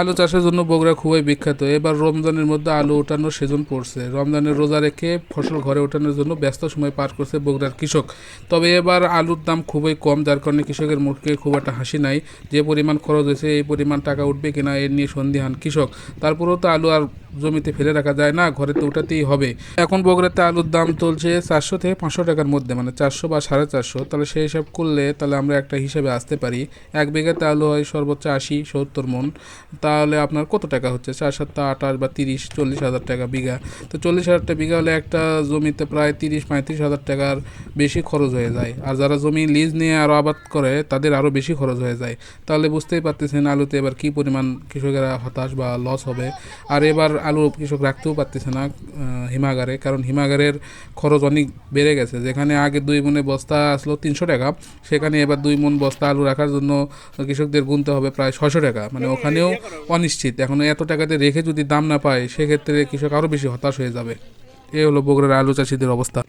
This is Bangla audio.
আলু চাষের জন্য বগুড়া খুবই বিখ্যাত। এবার রমজানের মধ্যে আলু ওঠানোর সেজন পড়ছে। রমজানের রোজা রেখে ফসল ঘরে ওঠানোর জন্য ব্যস্ত সময় পার করছে বগুড়ার কৃষক। তবে এবার আলুর দাম খুবই কম, যার কারণে কৃষকের মুখে খুব একটা হাসি নাই। যে পরিমাণ খরচ হয়েছে, এই পরিমাণ টাকা উঠবে কিনা এর নিয়ে সন্দিহান কৃষক। তারপরেও তো আলু আর জমিতে ফেলে রাখা যায় না, ঘরে তো উঠাতেই হবে। এখন বগুড়াতে আলুর দাম চলছে চারশো থেকে পাঁচশো টাকার মধ্যে মানে চারশো বা সাড়ে চারশো। তাহলে সেই হিসাব করলে তাহলে আমরা একটা হিসাবে আসতে পারি। এক বিঘাতে আলু হয় সর্বোচ্চ আশি, সত্তর মন। তাহলে আপনার কত টাকা হচ্ছে? চার সাতটা আঠাশ বা তিরিশ, চল্লিশ হাজার টাকা বিঘা। তো চল্লিশ হাজার টাকা বিঘা হলে একটা জমিতে প্রায় তিরিশ, পঁয়ত্রিশ হাজার টাকার বেশি খরচ হয়ে যায়। আর যারা জমি লিজ নিয়ে আরও আবাদ করে, তাদের আরও বেশি খরচ হয়ে যায়। তাহলে বুঝতেই পারতেছেন আলুতে এবার কী পরিমাণ কৃষকেরা হতাশ বা লস হবে। আর এবার আলু কৃষক রাখতেও পারতেছে না হিমাগারে। কারণ হিমাগারের খরচ অনেক বেড়ে গেছে। যেখানে আগে দুই মনে বস্তা আসলো তিনশো টাকা, সেখানে এবার দুই মন বস্তা আলু রাখার জন্য কৃষকদের গুনতে হবে প্রায় ছশো টাকা। মানে ওখানেও অনিশ্চিত। এখন এত টাকাতে রেখে যদি দাম না পায়, সেক্ষেত্রে কৃষক আরও বেশি হতাশ হয়ে যাবে। এ হলো বগুড়ার আলু চাষিদের অবস্থা।